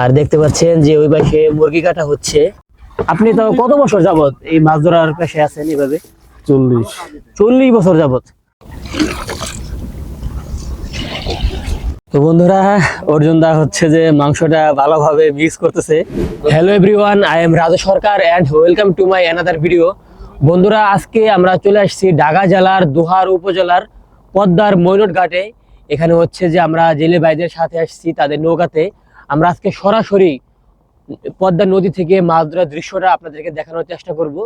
আর দেখতে পাচ্ছেন যে ওই পাশে মুরগি কাটা হচ্ছে। আপনি তো কত বছর যাবত এই মাছ ধরার পেশায় আছেন এভাবে? চল্লিশ। চল্লিশ বছর যাবত তো বন্ধুরা অর্জুন দা হচ্ছে যে মাংসটা ভালোভাবে মিক্স করতেছে। Hello everyone I am Raju Sarkar and welcome to my another video বন্ধুরা আজকে আমরা চলে আসছি ঢাকা জেলার দোহার উপজেলার পদ্মার মৈনট ঘাটে এখানে হচ্ছে যে আমরা জেলে ভাইদের সাথে আসছি তাদের নৌকাতে। আমরা আজকে সরাসরি পদ্মা নদী থেকে মাছ ধরার দৃশ্যটা আপনাদেরকে দেখানোর চেষ্টা করব।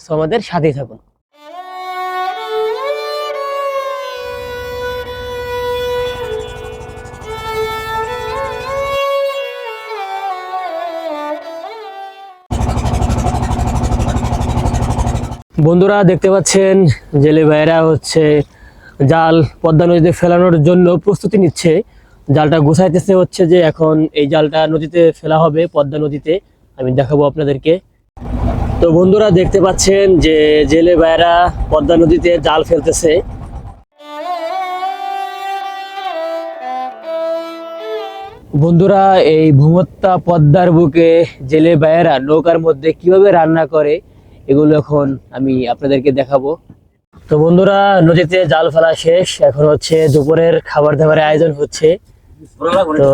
আমাদের সাথেই থাকুন। বন্ধুরা, দেখতে পাচ্ছেন জেলে ভাইয়েরা হচ্ছে জাল পদ্মা নদীতে ফেলানোর জন্য প্রস্তুতি নিচ্ছে। জালটা গুছাইতেছে হচ্ছে যে এখন এই জালটা নদীতে ফেলা হবে, পদ্মা নদীতে। আমি দেখাবো আপনাদেরকে। তো বন্ধুরা, দেখতে পাচ্ছেন যে জেলে ভাইয়েরা পদ্মা নদীতে জাল ফেলতেছে। বন্ধুরা, এই ভূমত্তা পদ্মার বুকে জেলে ভাইয়েরা নৌকার মধ্যে কীভাবে রান্না করে, এগুলো এখন আমি আপনাদেরকে দেখাবো। তো বন্ধুরা, নদীতে জাল ফেলা শেষ। এখন হচ্ছে দুপুরের খাবার দাবারের আয়োজন হচ্ছে। তো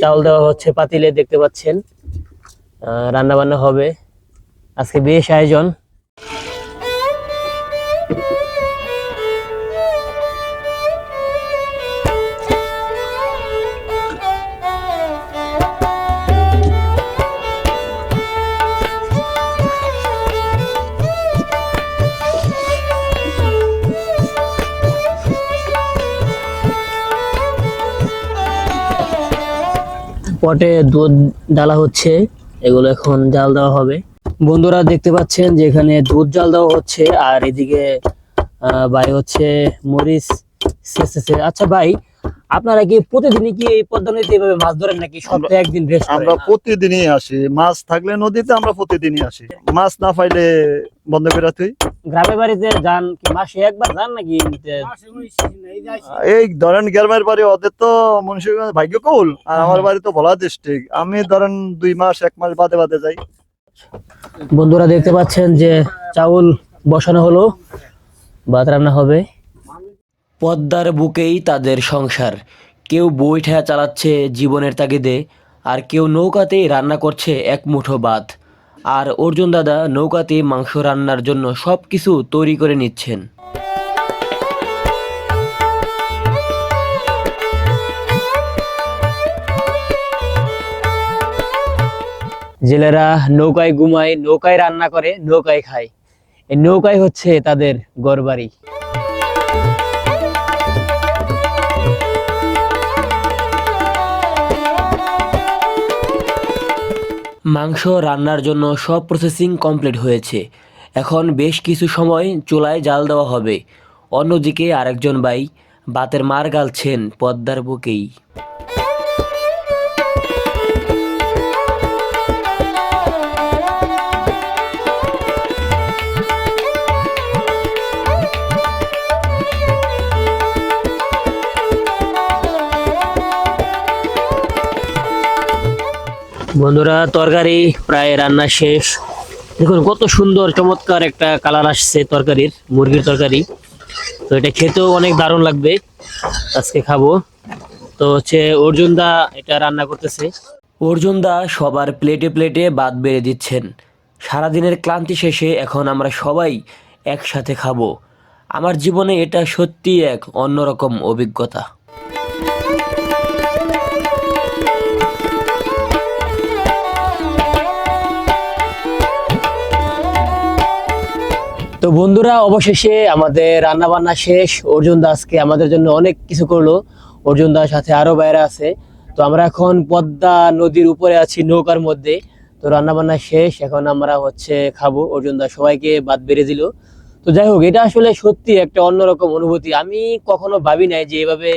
চাউল দেওয়া হচ্ছে পাতিলে দেখতে পাচ্ছেন। রান্না বান্না হবে। আজকে বেশ আয়োজন। পটে দুধ ডালা হচ্ছে এগুলো এখন জাল দেওয়া হবে। বন্ধুরা দেখতে পাচ্ছেন যে এখানে দুধ জাল দেওয়া হচ্ছে আর এদিকে আহ, ভাই হচ্ছে মরিচ। আচ্ছা ভাই আপনারা কি প্রতিদিনই কি এই পদ্মা নদীতে এভাবে মাছ ধরেন নাকি সপ্তাহে একদিন রেস্ট আমরা প্রতিদিনই আসি। মাছ থাকলে নদীতে আমরা প্রতিদিনই আসি। মাছ না পাইলে বন্ধ করে তুই গ্রামে বাড়িতে যান কি মাসে একবার যান নাকি এমনিতে? এই ধরেন গ্রামের বাড়ি ওদের তো মুন্সিগঞ্জ ভাগ্য কৌল আর আমার বাড়ি তো ভোলা ডিস্ট্রিক্ট আমি ধরেন দুই মাস এক মাস বাদে বাদে যাই। বন্ধুরা দেখতে পাচ্ছেন যে চাউল বসানো হলো ভাত রান্না হবে। পদ্মার বুকেই তাদের সংসার। কেউ বইঠা চালাচ্ছে জীবনের তাগিদে আর কেউ নৌকাতেই রান্না করছে এক মুঠো ভাত। আর অর্জুন দাদা নৌকাতে মাংস রান্নার জন্য সব কিছু তৈরি করে নিচ্ছেন। জেলেরা নৌকায় ঘুমায়, নৌকায় রান্না করে, নৌকায় খায়। এই নৌকায় হচ্ছে তাদের গড়বাড়ি মাংস রান্নার জন্য সব প্রসেসিং কমপ্লিট হয়েছে। এখন বেশ কিছু সময় চুলায় জাল দেওয়া হবে। অন্যদিকে আরেকজন ভাই বাতের মার গালছেন পদ্মার বুকেই। বন্ধুরা, তরকারি প্রায় রান্না শেষ। দেখুন, কত সুন্দর, চমৎকার একটা কালার আসছে তরকারির, মুরগির তরকারি। তো এটা খেতেও অনেক দারুণ লাগবে। আজকে খাব। তো হচ্ছে অর্জুন দা এটা রান্না করতেছে। অর্জুন দা সবার প্লেটে প্লেটে বাদ বেড়ে দিচ্ছেন। সারাদিনের ক্লান্তি শেষে এখন আমরা সবাই একসাথে খাব। আমার জীবনে এটা সত্যি এক অন্যরকম অভিজ্ঞতা। তো বন্ধুরা, অবশেষে আমাদের রান্না বান্না শেষ। অর্জুন দাসকে আমাদের জন্য অনেক কিছু করল। অর্জুন দাস সাথে আরও বাইরে আছে। তো আমরা এখন পদ্মা নদীর উপরে আছি নৌকার মধ্যে। তো রান্না বান্না শেষ, এখন আমরা হচ্ছে খাব। অর্জুন দাস সবাইকে বাদ বেড়ে দিল। তো যাই হোক, এটা আসলে সত্যি একটা অন্যরকম অনুভূতি। আমি কখনো ভাবি নাই যে এভাবে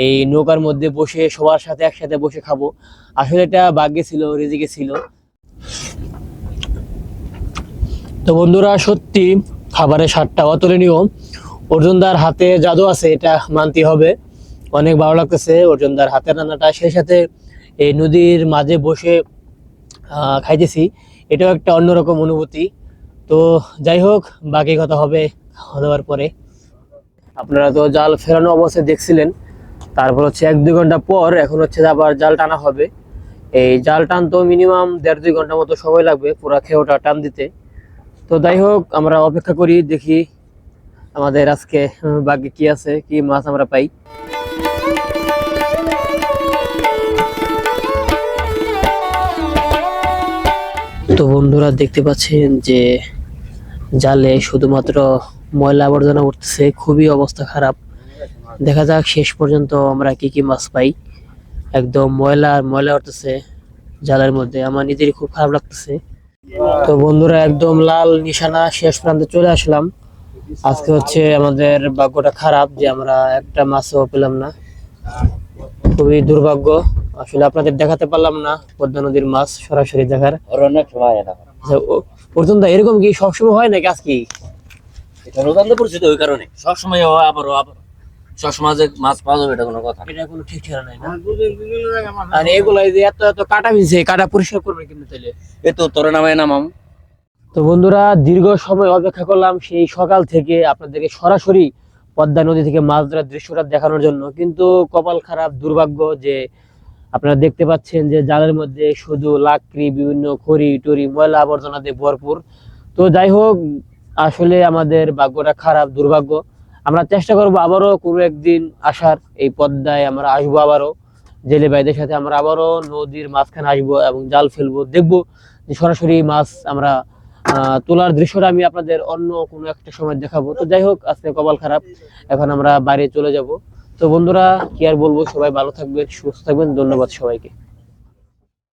এই নৌকার মধ্যে বসে সবার সাথে একসাথে বসে খাব। আসলে এটা ভাগ্যে ছিল, রিজিকে ছিল। তো বন্ধুরা, সত্যি খাবারের স্বাদটা অতুলনীয়। অর্জুনদার হাতে জাদু আছে, এটা মানতে হবে। অনেক ভালো লাগতেছে অর্জুনদার হাতের রান্নাটা। সেই সাথে এই নদীর মাঝে বসে খাইতেছি। এটাও একটা অন্যরকম অনুভূতি। তো যাই হোক, বাকি কথা হবে খাওয়া পরে। আপনারা তো জাল ফেরানো অবস্থায় দেখছিলেন। তারপর হচ্ছে এক, দুই ঘণ্টা পর এখন হচ্ছে আবার জাল টানা হবে। এই জাল টান তো মিনিমাম দেড়, দুই ঘণ্টা মতো সময় লাগবে পুরা খেওটা টান দিতে। তো যাই হোক, আমরা অপেক্ষা করি, দেখি আমাদের আজকে বাকি কি আছে, কি মাছ আমরা পাই। তো বন্ধুরা, দেখতে পাচ্ছেন যে জালে শুধুমাত্র ময়লা আবর্জনা উঠতেছে, খুবই অবস্থা খারাপ। দেখা যাক শেষ পর্যন্ত আমরা কি কি মাছ পাই। একদম ময়লা আর ময়লা উঠতেছে জালের মধ্যে, আমার নিজেরই খুব খারাপ লাগতেছে। তো বন্ধুরা একদম লাল নিশানা শেষ প্রান্তে চলে আসলাম। আজকে হচ্ছে আমাদের ভাগ্যটা খারাপ যে আমরা একটা মাছও পেলাম না। খুবই দুর্ভাগ্য। আসলে আপনাদের দেখাতে পারলাম না পদ্মা নদীর মাছ সরাসরি দেখার। এটা আচ্ছা, অর্জুন দা এরকম কি সবসময় হয় নাকি আজকে? এটা পরিচিত ওই কারণে। সবসময় হয় আবারও আবার মাছ পাওয়া যাবে এটা কোনো কথা এটা কোনো ঠিক ঠিকানা নাই না। আর এগুলো যে এত এত কাটা পরিষ্কার করবে কিন্তু তাহলে এই তো তোর নামে নামাম তো বন্ধুরা দীর্ঘ সময় অপেক্ষা করলাম সেই সকাল থেকে আপনাদেরকে সরাসরি পদ্মা নদী থেকে মাছ ধরার দৃশ্যটা দেখানোর জন্য। কিন্তু কপাল খারাপ দুর্ভাগ্য যে আপনারা দেখতে পাচ্ছেন যে জালের মধ্যে শুধু লাকড়ি বিভিন্ন খড়ি টড়ি ময়লা আবর্জনা দিয়ে ভরপুর। তো যাই হোক আসলে আমাদের ভাগ্যটা খারাপ দুর্ভাগ্য। আমরা চেষ্টা করব আবারও কোনো একদিন আসার এই পদ্মায় আমরা আসব আবারও। জেলে ভাইদের সাথে আমরা আবারও নদীর মাঝখানে আসব এবং জাল ফেলব। দেখব যে সরাসরি মাছ আমরা তোলার দৃশ্যটা আমি আপনাদের অন্য কোনো একটা সময় দেখাবো। তো যাই হোক, আজকে কপাল খারাপ। এখন আমরা বাইরে চলে যাব। তো বন্ধুরা, কি আর বলব? সবাই ভালো থাকবেন, সুস্থ থাকবেন। ধন্যবাদ সবাইকে।